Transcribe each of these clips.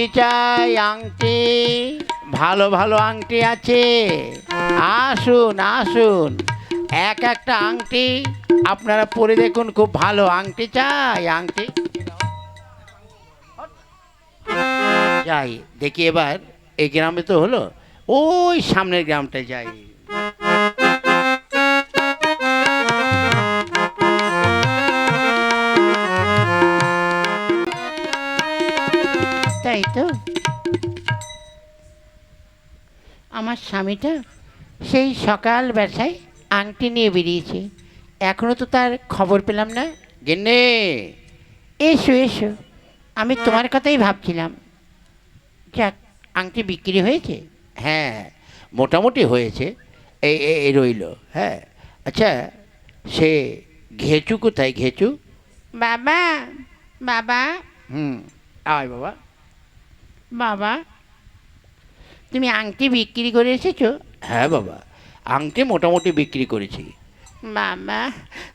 আংটি চাই, আংটি। ভালো ভালো আংটি আছে। আসুন আসুন। এক একটা আংটি আপনারা পরে দেখুন, খুব ভালো আংটি চাই, আংটি। যাই, দেখি এবার এই গ্রামে তো হলো, ওই সামনের গ্রামটায় যাই। তাই তো? আমার স্বামীটা সেই সকাল বেলায় আংটি নিয়ে বেরিয়েছে। এখনও তো তার খবর পেলাম না। গেন্নে! এসো এসো। আমি তোমার কথাই ভাবছিলাম। যাক আংটি বিক্রি হয়েছে? হ্যাঁ মোটামুটি হয়েছে। এই এই- এই রইল হ্যাঁ। আচ্ছা সে ঘেচু কোথায় ঘেচু? বাবা বাবা। হুম আয় বাবা। বাবা তুমি আংটি বিক্রি করে এসেছ? হ্যাঁ বাবা আংটি মোটামুটি বিক্রি করেছি। বাবা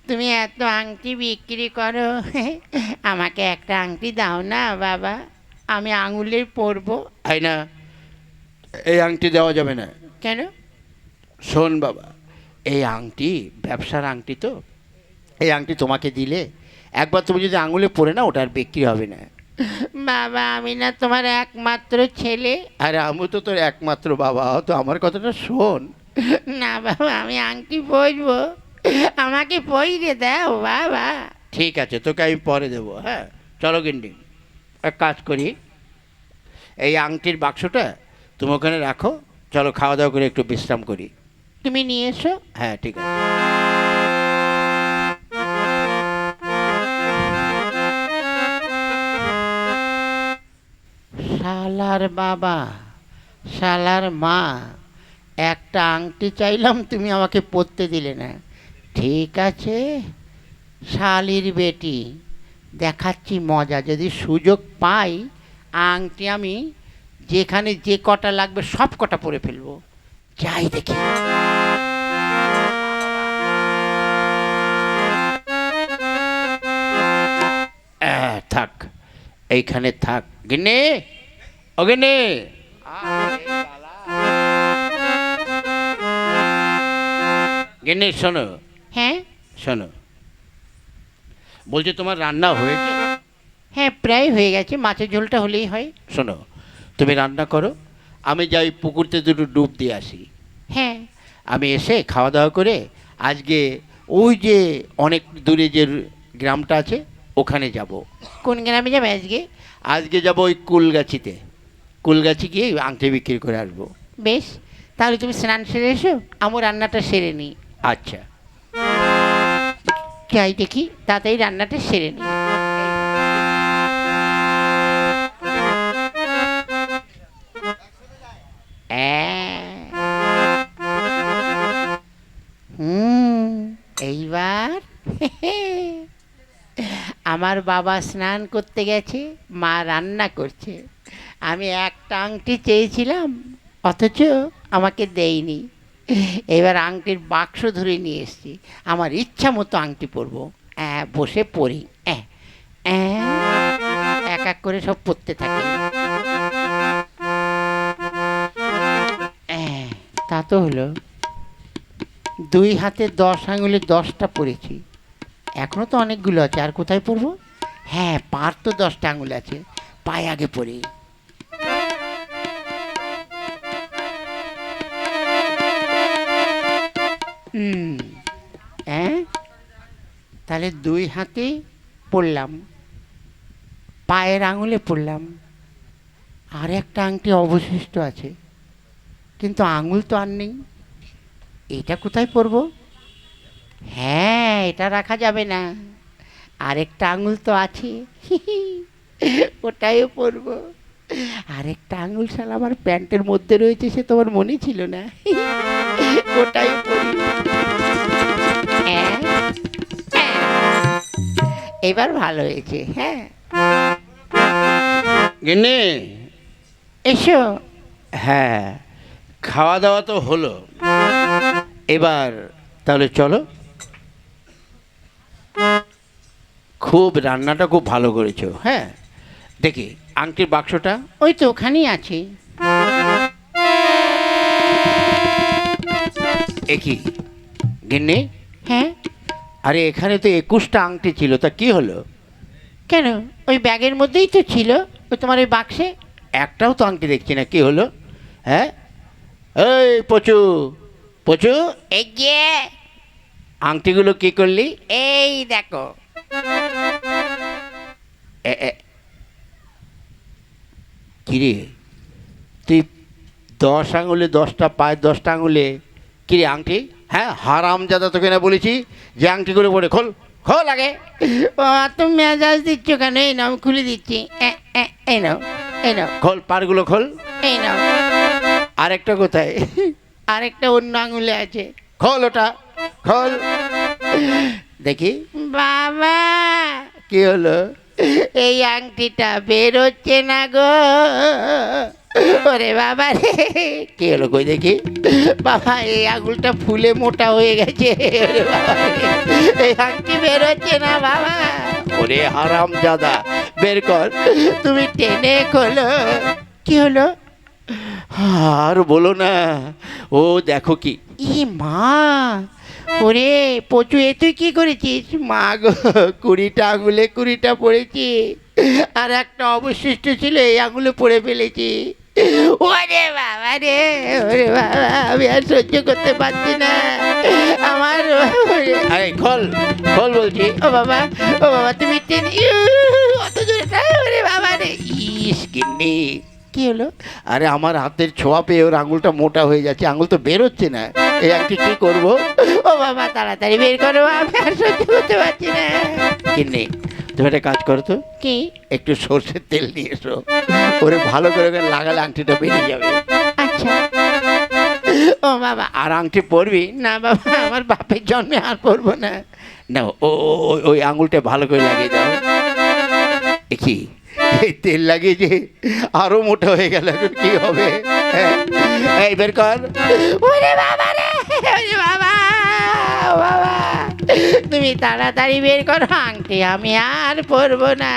তুমি এত আংটি বিক্রি করো আমাকে একটা আংটি দাও না বাবা আমি আঙুলে পরবো। তাই না এই আংটি দেওয়া যাবে না। কেন? শোন বাবা এই আংটি ব্যবসার আংটি তো এই আংটি তোমাকে দিলে একবার তুমি যদি আঙুলে পরে না ওটা আর বিক্রি হবে না। বাবা আমি না তোমার একমাত্র ছেলে। আরে আমি তো তোর একমাত্র বাবা তো আমার কথাটা শোন। না বাবা আমি আংটি পরবো। আমাকে পইরে দাও বাবা। ঠিক আছে তোকে আমি পরে দেবো হ্যাঁ। চলো গিন্ডি এক কাজ করি। এই আংটির বাক্সটা তুমি ওখানে রাখো। চলো খাওয়া দাওয়া করে একটু বিশ্রাম করি। তুমি নিয়ে এসো। হ্যাঁ ঠিক আছে। শালার বাবা, শালার মা, একটা আংটি চাইলাম, তুমি আমাকে পরতে দিলে না। ঠিক আছে, শালির বেটি, দেখাচ্ছি মজা। যদি সুযোগ পাই, আংটি আমি যেখানে যে কটা লাগবে, সব কটা পরে ফেলব। যাই দেখি। থাক, এইখানে থাক। গিনে ও গিনে গিনে শোনো। হ্যাঁ? শোনো। বলছি তোমার রান্না হয়েছে? হ্যাঁ প্রায় হয়ে গেছে। মাছের ঝোলটা হলেই হয়। শোনো তুমি রান্না করো। আমি যাই পুকুরতে দুটো ডুব দিয়ে আসি। হ্যাঁ। আমি এসে খাওয়া দাওয়া করে আজকে ওই যে অনেক দূরে যে গ্রামটা আছে ওখানে যাব। কোন গ্রামে যাবে আজকে? আজকে যাব ওই কুলগাছিতে। কুলগাছি গিয়ে আংটি বিক্রি করে আসব। বেশ তাহলে তুমি স্নান সেরে এসো আমার রান্নাটা সেরে নিই। আচ্ছা। যাই দেখি তাড়াতাড়ি রান্নাটা সেরে নিই। হুম এইবার আমার বাবা স্নান করতে গেছে মা রান্না করছে। আমি একটা আংটি চেয়েছিলাম, অথচ আমাকে দেয়নি। এবার আংটির বাক্স ধরে নিয়ে এসেছি। আমার ইচ্ছা মতো আংটি পরবো। বসে হ্যাঁ এক এক করে সব পরতে থাকি। তা তো হলো। দুই হাতে দশ আঙুলে দশটা পড়েছি এখনও তো অনেকগুলো আছে, আর কোথায় পড়ব হ্যাঁ পার তো দশটা আঙুল আছে। পায়ে আগে পড়ি হ্যাঁ তাহলে দুই হাতে পড়লাম। পায়ের আঙুলে পড়লাম। আর একটা আংটি অবশিষ্ট আছে। কিন্তু আঙুল তো আর নেই। এটা কোথায় পরবো হ্যাঁ এটা রাখা যাবে না। আরেকটা আঙুল তো আছে। ওটাইও পরবো আরেকটা আঙুল শাল আমার প্যান্টের মধ্যে রয়েছে সে তোমার মনে ছিল না? ওটাই। এবার ভালো হয়েছে হ্যাঁ। গিন্নি। এসো। হ্যাঁ খাওয়া দাওয়া তো হলো। এবার তাহলে চলো। খুব রান্নাটা খুব ভালো করেছ হ্যাঁ। দেখি আংটির বাক্সটা? ওই তো ওখানেই আছে। একই গিন্নি? হ্যাঁ? আরে এখানে তো একুশটা আংটি ছিল তা কি হলো? কেন? ওই ব্যাগের মধ্যেই তো ছিল ওই তোমার ওই বাক্সে? একটাও তো আংটি দেখছি না কি হলো? হ্যাঁ? এই পচু। পচু? এই যে। আংটিগুলো কি করলি? এই দেখো। এ- এ- কিরে? তুই দশ আঙুলে দশটা পায়ে দশটা আঙুলে কিরে আংটি? হ্যাঁ হারাম জাদা তোকে না বলেছি যে আংটিগুলো পরে খোল খোল আগে। ও তুমি মেজাজ দিচ্ছ কেন? এই নাও খুলে দিচ্ছি। এই নাও এই নাও। খোল পারগুলো খোল। এই নাও। আরেকটা কোথায়? আরেকটা অন্য আঙুলে আছে। খোল ওটা খোল। দেখি। বাবা! কি হলো? এই আংটিটা বেরোচ্ছে না গো। ওরে বাবা রে কি হলো কই দেখি? বাবা এই আঙুলটা ফুলে মোটা হয়ে গেছে। ওরে বাবা এই আংটি বেরোচ্ছে না বাবা। ওরে হারাম জাদা বের কর। তুমি টেনে খোলো। কি হলো? আর বলো না ও দেখো কি। ই মা ওরে পচু এ তুই কি করেছিস? মা গো কুড়িটা আঙুলে কুড়িটা পড়েছি। আর একটা অবশিষ্ট ছিল এই আঙুলে পড়ে ফেলেছি। ওরে বাবা রে ওরে বাবা আমি আর সহ্য করতে পারছি না। আমার আরে খোল খোল বলছি। ও বাবা ও বাবা তুমি ইউ, অত জোরে ওরে বাবা রে। ইস গিন্নি। কি হলো? আরে আমার হাতের ছোঁয়া পেয়ে ওর আঙুলটা মোটা হয়ে যাচ্ছে আঙুল তো বেরোচ্ছে না। এই একটি কি করব? ও বাবা তাড়াতাড়ি বের করো আমি আর সহ্য করতে পারছি না। গিন্নি তুমি একটা কাজ করো তো। কি? একটু সর্ষের তেল নিয়ে এসো। ওরে ভালো করে ওখানে লাগালে আংটিটা বেরিয়ে যাবে। আচ্ছা। ও বাবা। আর আংটি পরবি? না বাবা আমার বাপের জন্মে আর পড়ব না। না ও ওই আঙুলটা ভালো করে লাগিয়ে দাও। কি? এই তেল লাগিয়েছে আরও মোটা হয়ে গেল কি হবে? হ্যাঁ? বের কর। ওরে বাবা রে, ওরে বাবা বাবা। তুমি তাড়াতাড়ি বের করো, আংটি আমি আর পরবো না।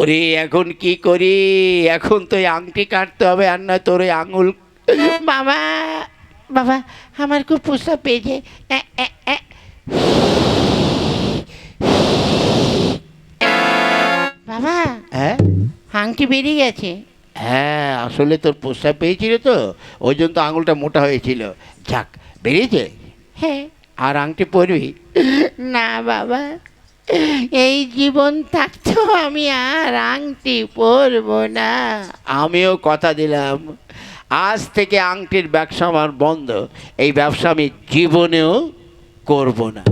ওরে, এখন কি করি? এখন তো আংটি কাটতে হবে, আর না তোর আঙুল। বাবা বাবা, আমার খুব প্রস্তাব পেয়েছে। আংটি বেরিয়ে গেছে। হ্যাঁ আসলে তোর প্রস্রাব পেয়েছিল তো ওই জন্য তো আঙুলটা মোটা হয়েছিল। যাক বেরিয়েছে? হ্যাঁ। আর আংটি পরবি? না বাবা এই জীবন থাকতো আমি আর আংটি পরবো না। আমিও কথা দিলাম আজ থেকে আংটির ব্যবসা আমার বন্ধ এই ব্যবসা আমি জীবনেও করব না।